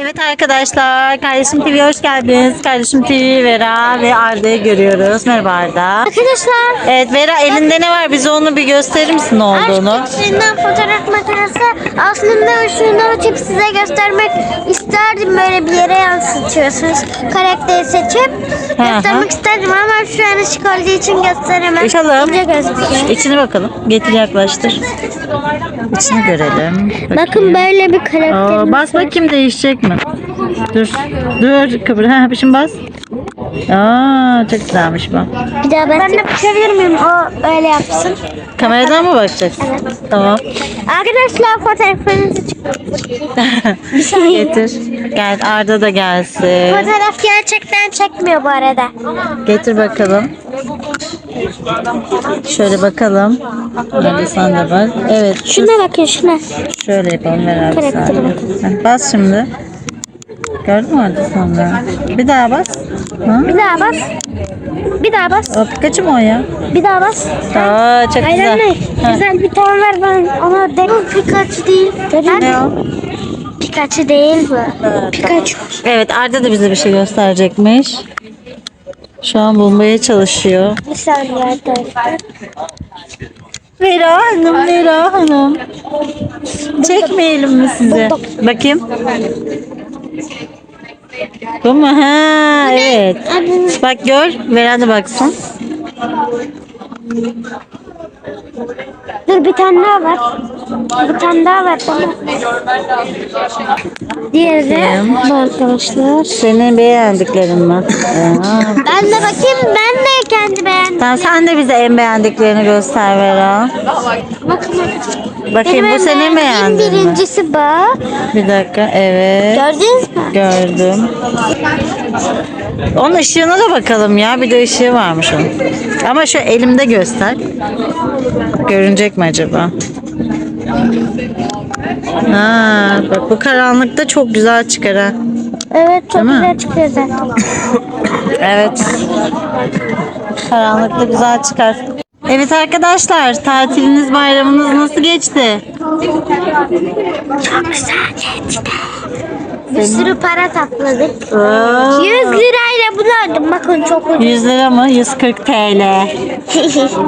Evet arkadaşlar, Kardeşim TV'ye hoş geldiniz. Kardeşim TV, Vera ve Arda'yı görüyoruz. Merhaba Arda. Arkadaşlar Evet Vera elinde ne var? Bize onu bir gösterir misin ne olduğunu? Aşkımsından fotoğraf makinesi aslında şunu açıp size göstermek isterdim böyle bir yere yansıtıyorsunuz karakteri seçip Hı hı. göstermek isterdim ama şu an ışık olduğu için gösteremem. Açalım. İnce gözüküyor. İçine bakalım. Getir yaklaştır. İçini görelim. Bakın böyle bir karakter. Aa, bas bakayım değişecek mi? Dur. Dur kıvır. Ha şimdi bas. Aa çok güzelmiş bu. Bir daha ben, de bakabilir miyim? O öyle yapsın. Kameradan mı bakacaksın? Tamam. Arkadaşlar fotoğrafınızı çık- Getir. Gel Arda da gelsin. Fotoğraf gerçekten çekmiyor bu arada. Getir bakalım. Şöyle bakalım. Hadi sen de bak. Evet. şu- Şuna bakın şuna. Şöyle yapalım beraber. Bas şimdi. Gördün mü orada sonra? Bir daha bas. Ha? Bir daha bas. Bir daha bas. O Pikachu mu o ya? Bir daha bas. Aa çok Hayır güzel. anne, Ha. güzel bir tane ver ben ona de. Bu Pikachu değil. Ne o? Pikachu değil bu. Pikachu. Evet Arda da bize bir şey gösterecekmiş. Şu an bulmaya çalışıyor. Bir saniye arkadaşlar. Vera Hanım, Vera Hanım. Çekmeyelim mi sizi? Bakayım. Bu mu? Ha, evet. Bak gör. Vera da baksın. Dur bir tane daha var. Bir tane daha var tamam. Diğeri bu arkadaşlar. Senin beğendiklerin mi? Ben de bakayım ben de kendi beğendim. Tamam sen de bize en beğendiklerini göster Vera. Bakın. Bakayım bu en senin beğendiğim beğendin mi? birincisi bu. Bir dakika evet. Gördünüz mü? Gördüm. Onun ışığına da bakalım ya. Bir de ışığı varmış onun. Ama şu elimde göster. Görünecek mi acaba? Ha, bak bu karanlıkta çok güzel çıkar ha. Evet çok Değil mi? güzel çıkıyor zaten. Evet. Karanlıkta güzel çıkar. Evet arkadaşlar, tatiliniz, bayramınız nasıl geçti? Çok güzel geçti. Bir sürü para topladık. Oo, 100 lirayla bunu aldım. Bakın çok ucuz. 100 lira mı? 140 TL.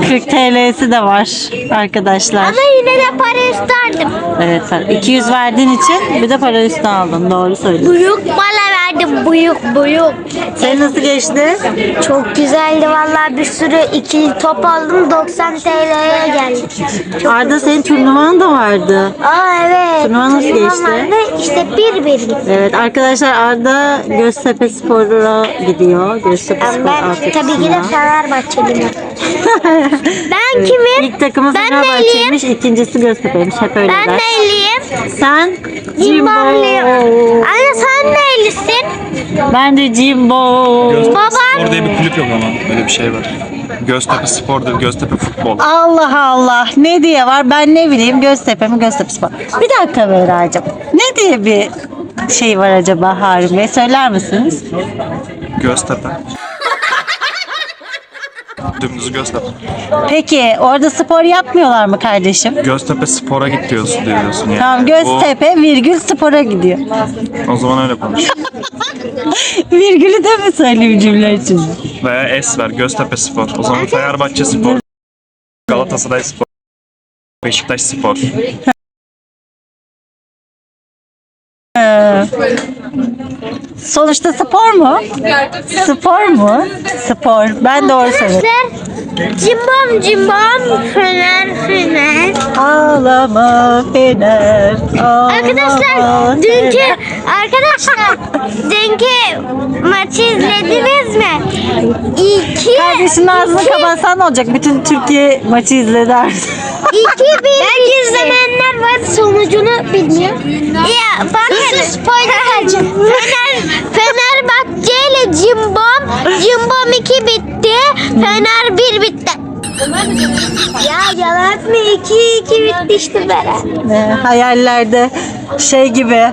40 TL'si de var arkadaşlar. Ama yine de para isterdim. Evet sen 200 verdiğin için bir de para üstü aldın. Doğru söylüyorsun. Büyük para verdim. Büyük büyük. Senin nasıl geçti? Çok güzeldi vallahi bir sürü ikili top aldım 90 TL'ye geldi. Çok Arda senin turnuvan da vardı. Aa evet. Turnuva nasıl geçti? vardı. İşte bir bir gitti. Evet arkadaşlar Arda Göztepe Spor'a gidiyor. Göztepe Spor Ben tabii ki de. Fenerbahçeliyim. Ben Evet, kimim? İlk takımı Ben Fenerbahçe'ymiş, ikincisi Göztepe'ymiş. Hep öyle Ben der. neyliyim? Sen Cimbomluyum. Jimbo. Anne sen neylisin? Ben de Jimbo. Göztepe Babam- Spor diye bir kulüp yok ama öyle bir şey var. Göztepe Spor değil, Göztepe Futbol. Allah Allah. Ne diye var? Ben ne bileyim Göztepe mi Göztepe Spor. Bir dakika Vera'cığım. Ne diye bir şey var acaba Harun Bey? Söyler misiniz? Göztepe. Dümdüz Göztepe. Peki orada spor yapmıyorlar mı kardeşim? Göztepe Spor'a git diyorsun diyorsun yani. Tamam Göztepe virgül spora gidiyor. O, o zaman öyle konuş. Virgülü de mi söyleyeyim cümle için? Veya S ver Göztepe Spor. O zaman Fenerbahçe Spor. Galatasaray Spor. Beşiktaş Spor. Sonuçta spor mu? Spor mu? Spor. Ben doğru söylüyorum. Arkadaşlar cimbom cimbom fener fener. Ağlama Fener. Ağlama Arkadaşlar dünkü arkadaşlar dünkü maçı izlediniz mi? İki Kardeşinin ağzını iki- kapatsan ne olacak? Bütün Türkiye maçı izledi artık. İki bir Belki izlemeyenler var sonucunu bilmiyor. Ya bakın spoiler. Fener, Fenerbahçe ile Cimbom. Cimbom 2 bitti. Fener 1 bitti. ya yalan mı? 2 2 bitti işte beraber. Ee, hayallerde şey gibi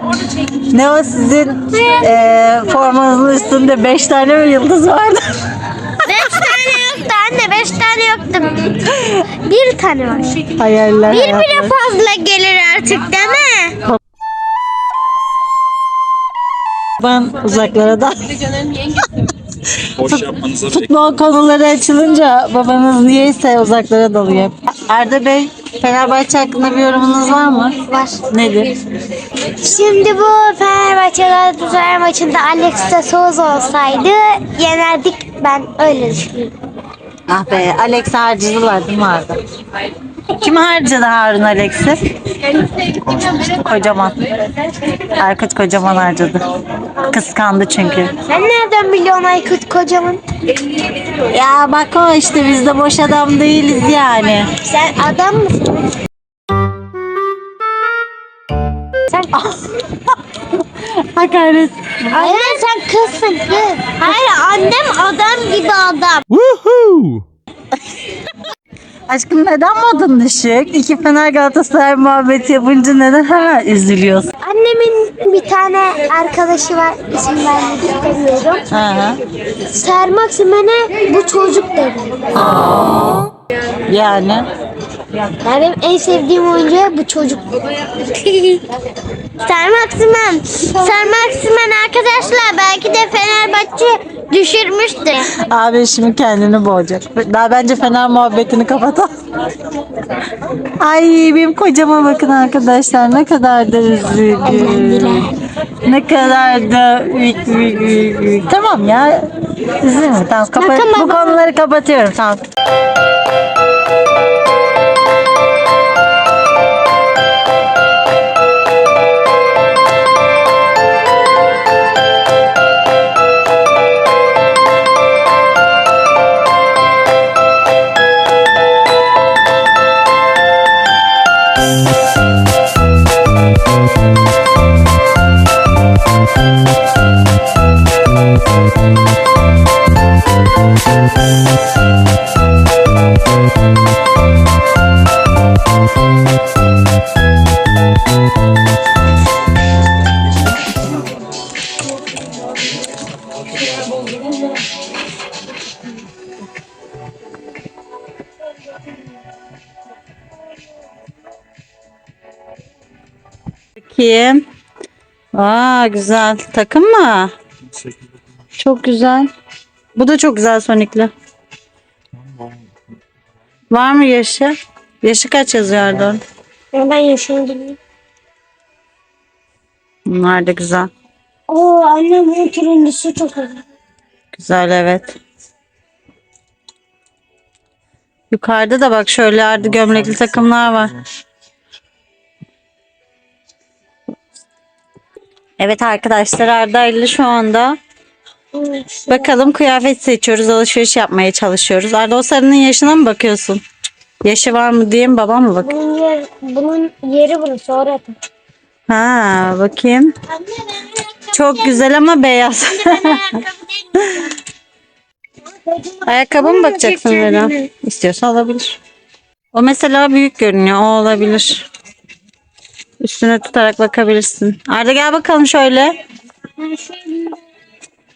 ne o sizin e, formanızın üstünde 5 tane mi yıldız vardı? 5 tane yoktu anne 5 tane yoktu. Bir tane var. Hayaller. Bir hayatlar. bile fazla gelir artık değil mi? Ben uzaklara da Boş yapmanıza futbol konuları açılınca babanız niyeyse uzaklara dalıyor. Arda Bey, Fenerbahçe hakkında bir yorumunuz var mı? Var. Nedir? Şimdi bu Fenerbahçe Galatasaray maçında Alex de Souza olsaydı yenerdik. Ben öyle düşünüyorum. Ah be, Alex harcadılar değil mi Arda? Kim harcadı Harun Alex'i? Kocaman. Erkut kocaman harcadı. Kıskandı çünkü. Sen nereden biliyorsun Aykut kocaman? Ya bak o işte biz de boş adam değiliz yani. Sen adam mısın? Sen Hakaret. Hayır sen kızsın kız. Hayır annem adam gibi adam. Aşkım neden modun düşük? İki Fener Galatasaray muhabbeti yapınca neden hemen üzülüyorsun? Annemin bir tane arkadaşı var. İsim vermek istemiyorum. Ha. Sermak Simen'e bu çocuk dedi. Yani. Yani benim en sevdiğim oyuncu bu çocuk. Sermak Simen. Sermak Simen arkadaşlar belki de Fenerbahçe düşürmüştür. Abi şimdi kendini boğacak. Daha bence Fener muhabbetini kapatalım. Ay benim kocama bakın arkadaşlar ne kadar da üzüldüm. Ne kadar da büyük büyük büyük büyük. Tamam ya. Üzülme tamam. Kapa Bakın bu konuları kapatıyorum tamam. Bakayım. Aa güzel. Takım mı? Çok güzel. Bu da çok güzel Sonic'li. Var mı yaşı? Yaşı kaç yazıyordu? orada? Ben yaşını bilmiyorum. Bunlar da güzel. Oo annem bu turuncusu çok güzel. Güzel evet. Yukarıda da bak şöyle ardı gömlekli takımlar var. Evet arkadaşlar Arda ile şu anda bakalım kıyafet seçiyoruz, alışveriş yapmaya çalışıyoruz. Arda o sarının yaşına mı bakıyorsun? Yaşı var mı diyeyim babam mı bak? Bunun, yer, bunun yeri burası orada. Ha bakayım. Çok güzel ama beyaz. Ayakkabı mı bakacaksın Vera? İstiyorsan alabilir. O mesela büyük görünüyor. O olabilir. Üstüne tutarak bakabilirsin. Arda gel bakalım şöyle.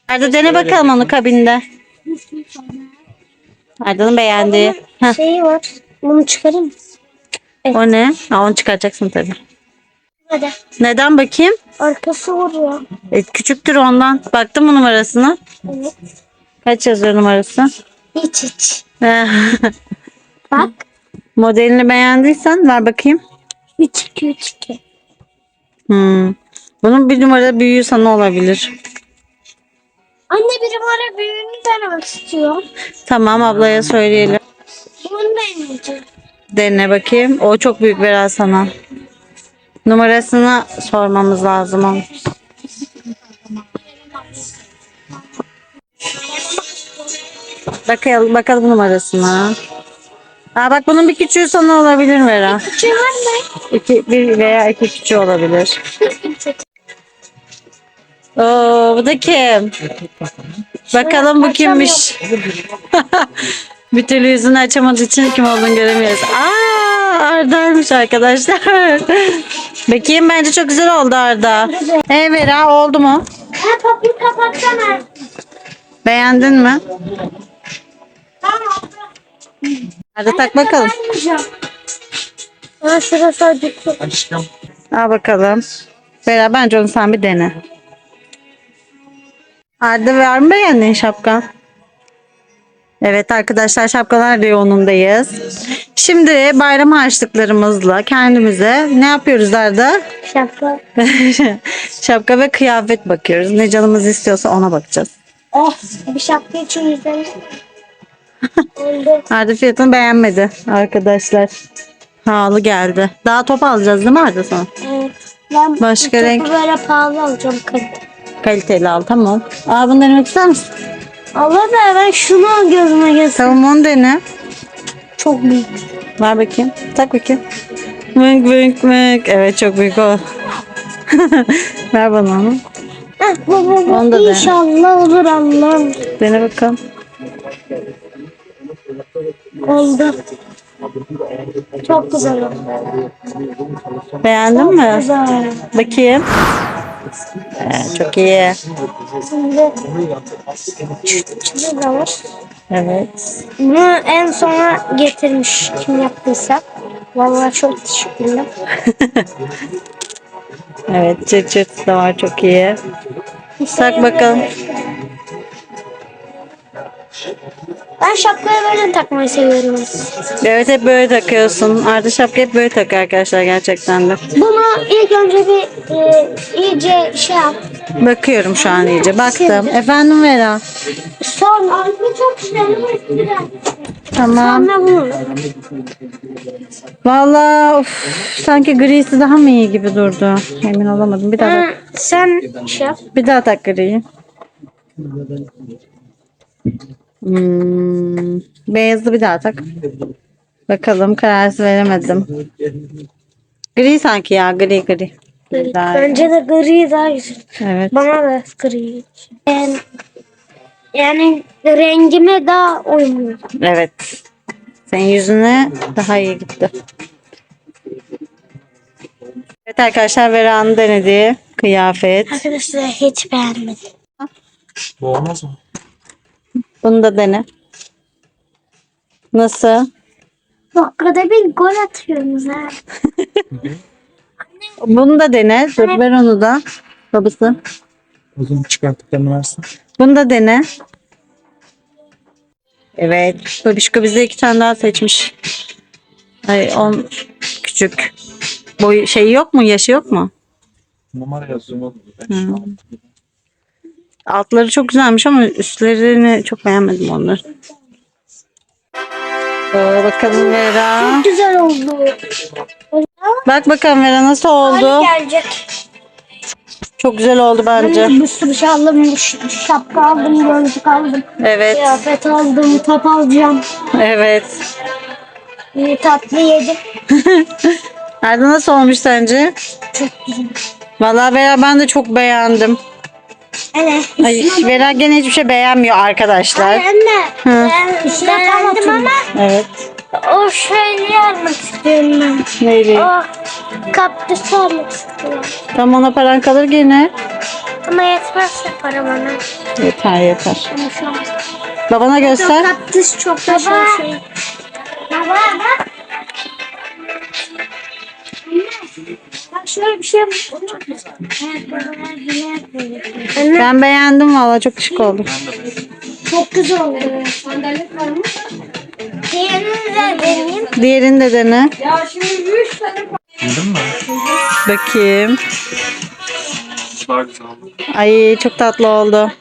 Arda dene bakalım onu kabinde. Arda'nın beğendiği. Heh, Şeyi var. Bunu çıkarayım mı? o ne? Ha, onu çıkaracaksın tabii. Hadi. Neden bakayım? Arkası vuruyor. E, küçüktür ondan. Baktın mı numarasına? Evet. Kaç yazıyor numarası? Hiç hiç. Bak. Modelini beğendiysen ver bakayım. 3 2 3 2. Hmm. Bunun bir numara büyüğü sana olabilir. Anne biri bana büyüğünü denemek istiyor. Tamam ablaya söyleyelim. Bunu deneyeceğim. Dene bakayım. O çok büyük biraz sana. Numarasını sormamız lazım onun. Bakalım, bakalım numarasına. Aa bak bunun bir küçüğü sana olabilir Vera. Küçüğü var mı? İki, bir veya iki küçüğü olabilir. Oo, bu da kim? Bakalım bu kimmiş? bir türlü yüzünü açamadığı için kim olduğunu göremiyoruz. Aa, Arda'ymış arkadaşlar. Bakayım bence çok güzel oldu Arda. Hey Vera oldu mu? Ha kapıyı kapatsana. Beğendin mi? Tamam. Hadi tak bakalım. Ha şurası acıktı. Aşkım. Al bakalım. Vera bence onu sen bir dene. Arda var mı beğendin şapkan? Evet arkadaşlar şapkalar reyonundayız. Şimdi bayram harçlıklarımızla kendimize ne yapıyoruz Arda? Şapka. Şapka ve kıyafet bakıyoruz. Ne canımız istiyorsa ona bakacağız. Oh bir şapka için yüzden. Arda fiyatını beğenmedi arkadaşlar. Pahalı geldi. Daha top alacağız değil mi Arda sana? Evet. Ben Başka bu renk? böyle pahalı alacağım kalite. Kaliteli al tamam. Aa bunu denemek ister misin? Allah da ben şunu gözüme gelsin. Tamam onu dene. Çok büyük. Ver bakayım. Tak bakayım. Mık mık mık. Evet çok büyük o. Ver bana onu. Heh, bu. Onu da dene. İnşallah olur Allah'ım. Dene bakalım. Oldu. Çok güzel oldu. Beğendin mi? Güzel. Bakayım. Evet, çok iyi. Şimdi şurada var. Evet. Bunu en sona getirmiş kim yaptıysa. Vallahi çok teşekkürler. Evet çıt çıt da var çok iyi. Tak bakalım. Ben şapkayı böyle takmayı seviyorum. Evet hep böyle takıyorsun. Arda şapka hep böyle takıyor arkadaşlar gerçekten de. Bunu ilk önce bir e, iyice şey yap. Bakıyorum şu an iyice. Baktım. Efendim Vera. Sonra bu çok güzel. Tamam. Sonra bunu. Vallahi of, sanki grisi daha mı iyi gibi durdu. Emin olamadım. Bir daha Ha, bak. sen şey yap. Bir daha tak griyi. Hmm, beyazı bir daha tak. Bakalım kararsız veremedim. Gri sanki ya gri gri. Daha. Bence de gri daha güzel. Evet. Bana da gri. Yani, yani rengime daha uyumlu. Evet. Senin yüzüne daha iyi gitti. Evet arkadaşlar Vera'nın denediği kıyafet. Arkadaşlar hiç beğenmedim. Bu olmaz mı? Bunu da dene. Nasıl? Dakikada bir gol atıyoruz ha. Bunu da dene. Dur ver onu da. Babası. O zaman çıkarttıklarını versin. Bunu da dene. Evet. Babişko bize iki tane daha seçmiş. Ay on küçük. Boy şey yok mu? Yaşı yok mu? Numara yazıyor. Hı. Altları çok güzelmiş ama üstlerini çok beğenmedim onları. Oo, bakalım Vera. Güzel oldu. Bak bakalım Vera nasıl oldu? Gelecek. Çok güzel oldu bence. Bir sürü şey aldım. Şapka aldım, gözlük aldım. Evet. Kıyafet aldım, top alacağım. Evet. Bir tatlı yedim. Arda nasıl olmuş sence? Çok güzel. Vallahi Vera ben de çok beğendim. Evet. Ay, Vera gene hiçbir şey beğenmiyor arkadaşlar. Anne. Hı. Ben beğendim ama Evet. o şeyi almak istiyorum ben. Neyli? O kaktüsü almak istiyorum. Tam ona paran kalır gene. Ama yetmezse para bana. Yeter yeter. Ama şu an. Babana göster. Kaktüs çok da şey. Baba bak. Şöyle bir şey yapayım. Ben beğendim valla çok şık oldu. çok güzel oldu. Sandalet var mı? Diğerini de deneyeyim. Diğerini de dene. Bildin mi? Bakayım. Daha güzel oldu. Ay çok tatlı oldu.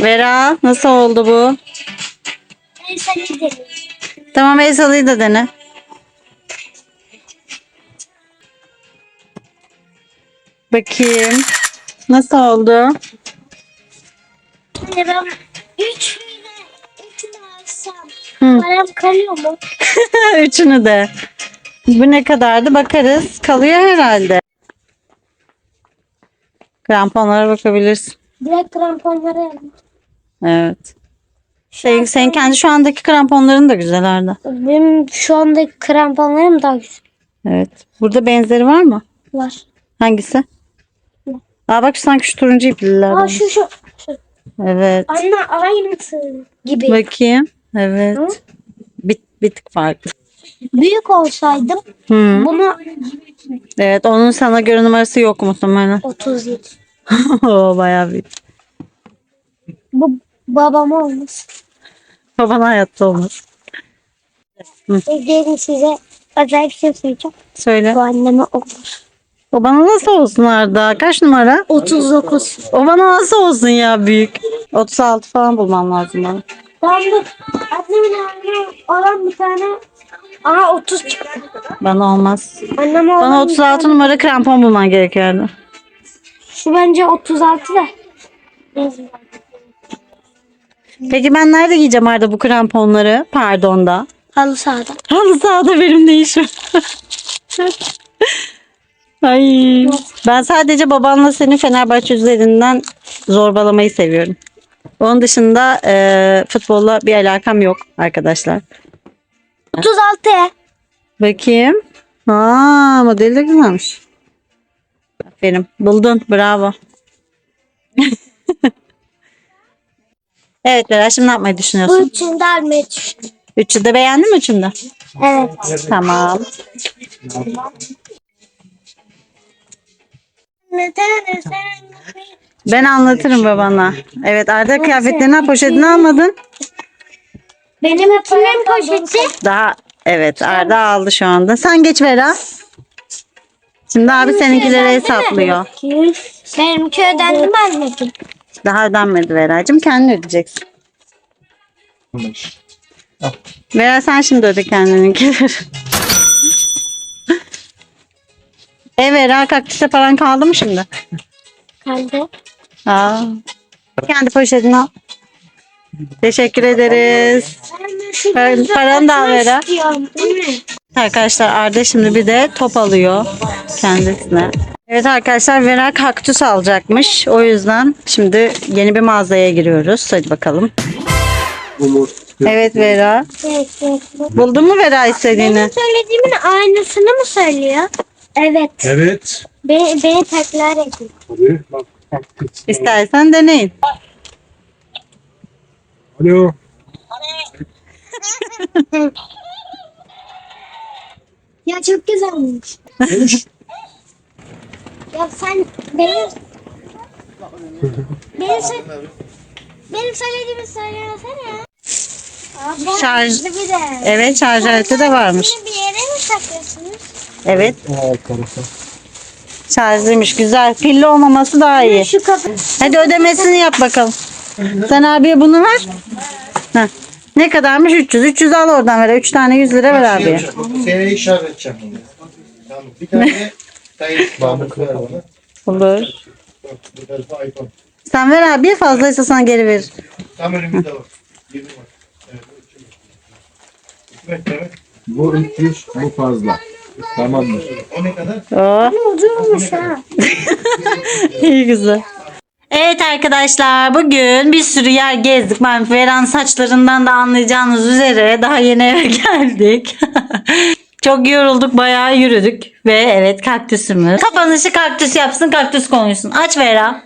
Vera nasıl oldu bu? Tamam el salıyı da dene. Bakayım. Nasıl oldu? Anne ben üçünü üçünü alsam Hı. param kalıyor mu? Üçünü de. Bu ne kadardı bakarız. Kalıyor herhalde. Kramponlara bakabilirsin. Direkt kramponları aldım. Evet. Şey, senin kendi şu andaki kramponların da güzel Arda. Benim şu andaki kramponlarım daha güzel Evet. Burada benzeri var mı? var. Hangisi? Aa bak sanki şu turuncu ipliler. Aa şu şu. şu. Evet. Anne aynısı gibi. Bakayım. Evet. Hı? Bir, bir tık farklı. Büyük olsaydım Hı. bunu Evet onun sana göre numarası yok muhtemelen. 37. o bayağı büyük. Bu babam olmuş. Baban hayatta olmaz. Gelin size özel bir şey söyleyeceğim. Söyle. Bu anneme olmuş. O bana nasıl olsun Arda? Kaç numara? 39. O bana nasıl olsun ya büyük? 36 falan bulmam lazım bana. Tamam dur. Annemin anne olan bir tane Aha 30 çıktı. Bana olmaz. Anneme olan Bana bir 36 tane- numara krampon bulman gerekiyordu. Şu bence 36 da. Peki ben nerede giyeceğim Arda bu kramponları? Pardon da. Halı sahada. Halı sahada benim ne işim? Ay. Ben sadece babanla seni Fenerbahçe üzerinden zorbalamayı seviyorum. Onun dışında e, futbolla bir alakam yok arkadaşlar. 36 ya. Bakayım. Ha, modeli de güzelmiş. Aferin. Buldun. Bravo. evet Bera şimdi ne yapmayı Bu düşünüyorsun? üçünü de almayı düşündüm. Üçü de beğendin mi üçünü de? Evet. Tamam. Ben anlatırım babana. Evet Arda kıyafetlerini poşetini almadın. Benim kimin poşeti? Daha evet Arda aldı şu anda. Sen geç Vera. Şimdi abi seninkileri hesaplıyor. Benimki ödendi mi anneciğim? Daha ödenmedi Vera'cığım. Kendin ödeyeceksin. Vera sen şimdi öde kendininkileri. E Vera kaktüse paran kaldı mı şimdi? Kaldı. Aa. Kendi poşetini al. Teşekkür ederiz. Par- paranı da al Vera. Arkadaşlar Arda şimdi bir de top alıyor kendisine. Evet arkadaşlar Vera kaktüs alacakmış. O yüzden şimdi yeni bir mağazaya giriyoruz. Hadi bakalım. Evet Vera. Evet, evet. Buldun mu Vera istediğini? Benim söylediğimin aynısını mı söylüyor? Evet. Evet. Beni, beni tekrar edin. Tabii. Bak. bak. İstersen deneyin. Alo. Ya çok güzelmiş. ya sen benim benim, sö- benim söylediğimi söylesene ya. Aa, bu Şarj- bir de. Evet şarj aleti de varmış. Bunu bir yere mi saklıyorsunuz? Evet Alt tarafa. şarjlıymış. Güzel. Pilli olmaması daha iyi. Şu kapı. Hadi ödemesini yap bakalım. Sen abiye bunu ver. Heh. Ne kadarmış? 300. 300 al oradan ver. 3 tane 100 lira ver abiye. Seneye işaret edeceğim bunu. Tamam. Bir tane dayı Mahmut ver bana. Olur. Bu tarafa iPhone. Sen ver abiye fazlaysa sana geri verir. Tam önümüzde var. 20 var. Evet. Evet, evet. Bu 300, bu fazla. Tamamdır. O ne kadar? Oh. Ucuzmuş ha. İyi güzel. Evet arkadaşlar bugün bir sürü yer gezdik. Ben Veran saçlarından da anlayacağınız üzere daha yeni eve geldik. Çok yorulduk bayağı yürüdük. Ve evet kaktüsümüz. Kapanışı kaktüs yapsın kaktüs konuşsun. Aç Vera.